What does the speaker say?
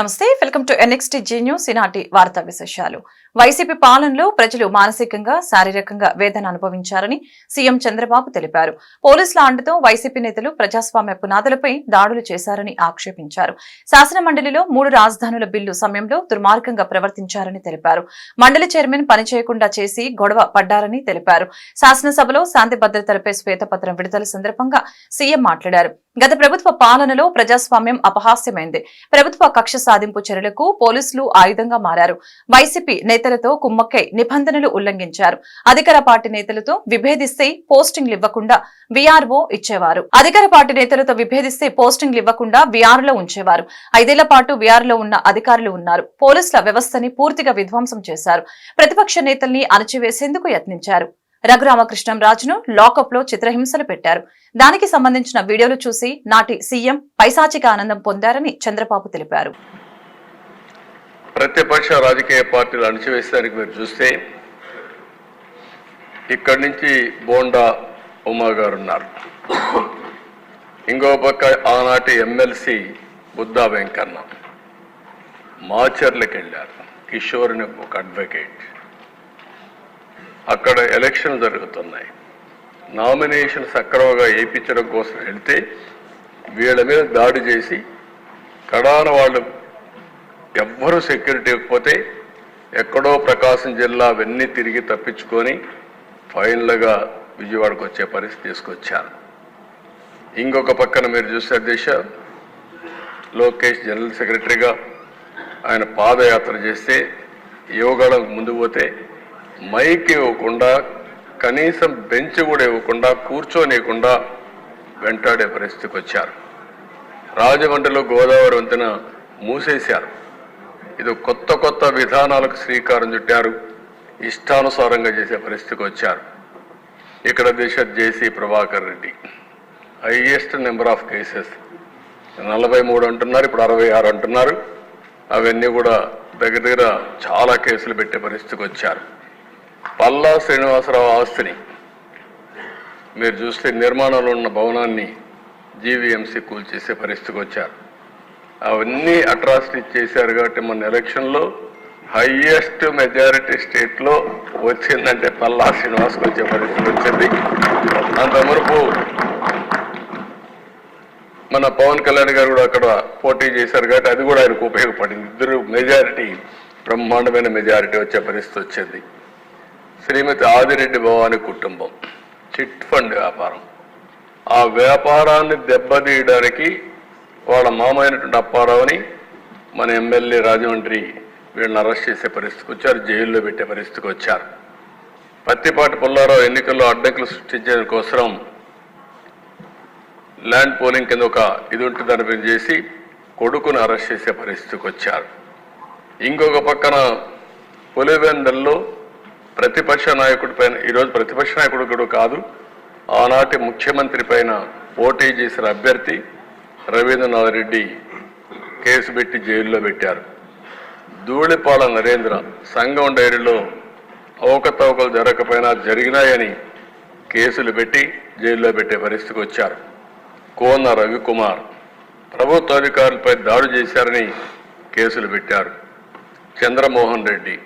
నమస్తే welcome to NXT Zee news ఈనాటి వార్తా విశేషాలు. వైసీపీ పాలనలో ప్రజలు మానసికంగా శారీరకంగా వేదన అనుభవించారని సీఎం చంద్రబాబు తెలిపారు. పోలీసుల అండతో వైసీపీ నేతలు ప్రజాస్వామ్య పునాదులపై దాడులు చేశారని ఆక్షేపించారు. శాసన మండలిలో మూడు రాజధానుల బిల్లు సమయంలో దుర్మార్గంగా ప్రవర్తించారని తెలిపారు. మండలి చైర్మన్ పనిచేయకుండా చేసి గొడవ పడ్డారని తెలిపారు. శాసనసభలో శాంతి భద్రతలపై శ్వేతపత్రం విడుదల సందర్భంగా సీఎం మాట్లాడారు. గత ప్రభుత్వ పాలనలో ప్రజాస్వామ్యం అపహాస్యమైంది. ప్రభుత్వ కక్ష సాధింపు చర్యలకు పోలీసులు ఆయుధంగా మారారు. వైసీపీ నేతలతో కుమ్మక్కై నిబంధనలు ఉల్లంఘించారు. అధికార పార్టీ నేతలతో విభేదిస్తే పోస్టింగ్లు ఇవ్వకుండా వీఆర్ఓ ఇచ్చేవారు. అధికార పార్టీ నేతలతో విభేదిస్తే పోస్టింగ్లు ఇవ్వకుండా వీఆర్లో ఉంచేవారు. ఐదేళ్ళ పాటు వీఆర్లో ఉన్న అధికారులు ఉన్నారు. పోలీసుల వ్యవస్థని పూర్తిగా విధ్వంసం చేశారు. ప్రతిపక్ష నేతల్ని అణచివేసేందుకు యత్నించారు. రఘురామకృష్ణంరాజును లాకప్లో చిత్రహింసలు పెట్టారు. దానికి సంబంధించిన వీడియోలు చూసి నాటి సీఎం పైశాచిక ఆనందం పొందారని చంద్రబాబు తెలిపారు. ప్రతిపక్ష రాజకీయ పార్టీలు అణచివేసేదానికి మీరు చూస్తే ఇక్కడి నుంచి బోండా ఉమా గారు ఉన్నారు. ఇంకో పక్క ఆనాటి ఎమ్మెల్సీ బుద్ధా వెంకన్న మాచర్లకు వెళ్ళారు. కిషోర్ అని ఒక అడ్వకేట్ అక్కడ ఎలక్షన్ జరుగుతున్నాయి. నామినేషన్ సక్రమంగా వేయించడం కోసం వెళ్తే వీళ్ళ మీద దాడి చేసి కడాన వాళ్ళు ఎవ్వరూ సెక్యూరిటీ ఇవ్వకపోతే ఎక్కడో ప్రకాశం జిల్లా అవన్నీ తిరిగి తప్పించుకొని ఫైనల్గా విజయవాడకు వచ్చే పరిస్థితి తీసుకొచ్చారు. ఇంకొక పక్కన మీరు చూసే దిశ లోకేష్ జనరల్ సెక్రటరీగా ఆయన పాదయాత్ర చేస్తే యువగడం ముందు పోతే మైక్ ఇవ్వకుండా కనీసం బెంచ్ కూడా ఇవ్వకుండా కూర్చోనివ్వకుండా వెంటాడే పరిస్థితికి వచ్చారు. రాజమండ్రిలో గోదావరి వంతెన మూసేశారు. ఇది కొత్త కొత్త విధానాలకు శ్రీకారం చుట్టారు. ఇష్టానుసారంగా చేసే పరిస్థితికి వచ్చారు. ఇక్కడ దిశ JC Prabhakar Reddy. Highest number of cases. నలభై మూడు అంటున్నారు ఇప్పుడు అరవై ఆరు అంటున్నారు. అవన్నీ కూడా దగ్గర దగ్గర చాలా కేసులు పెట్టే పరిస్థితికి వచ్చారు. పల్లా శ్రీనివాసరావు ఆస్తిని మీరు చూస్తే నిర్మాణంలో ఉన్న భవనాన్ని జీవీఎంసీ కూల్చేసే పరిస్థితికి వచ్చారు. అవన్నీ అట్రాసిటీ చేశారు కాబట్టి మన ఎలక్షన్లో హయ్యెస్ట్ మెజారిటీ స్టేట్లో వచ్చిందంటే పల్లా శ్రీనివాస్కి వచ్చే పరిస్థితి వచ్చింది. అంత మురుపు మన పవన్ కళ్యాణ్ గారు కూడా అక్కడ పోటీ చేశారు కాబట్టి అది కూడా ఆయనకు ఉపయోగపడింది. ఇద్దరు మెజారిటీ బ్రహ్మాండమైన మెజారిటీ వచ్చే పరిస్థితి వచ్చింది. శ్రీమతి ఆదిరెడ్డి భవాని కుటుంబం చిట్ ఫండ్ వ్యాపారం. ఆ వ్యాపారాన్ని దెబ్బతీయడానికి వాళ్ళ మామైనటువంటి అప్పారావుని మన ఎమ్మెల్యే రాజమండ్రి వీళ్ళని అరెస్ట్ చేసే పరిస్థితికి వచ్చారు జైల్లో పెట్టే పరిస్థితికి వచ్చారు. పత్తిపాటి పుల్లారావు ఎన్నికల్లో అడ్డంకులు సృష్టించడం కోసం ల్యాండ్ పోలింగ్ కింద ఒక ఇది ఉంటుందని మీరు చేసి కొడుకును అరెస్ట్ చేసే పరిస్థితికి వచ్చారు. ఇంకొక పక్కన పులివెందల్లో ప్రతిపక్ష నాయకుడి పైన ఈరోజు ప్రతిపక్ష నాయకుడు కూడా కాదు ఆనాటి ముఖ్యమంత్రి పైన పోటీ చేసిన అభ్యర్థి రవీంద్రనాథ్ రెడ్డి కేసు పెట్టి జైల్లో పెట్టారు. ధూళిపాల నరేంద్ర సంఘం డైరీలో అవకతవకలు జరగకపోయినా జరిగినాయని కేసులు పెట్టి జైల్లో పెట్టే పరిస్థితికి వచ్చారు. కోన రవికుమార్ ప్రభుత్వ అధికారులపై దాడి చేశారని కేసులు పెట్టారు. చంద్రమోహన్ రెడ్డి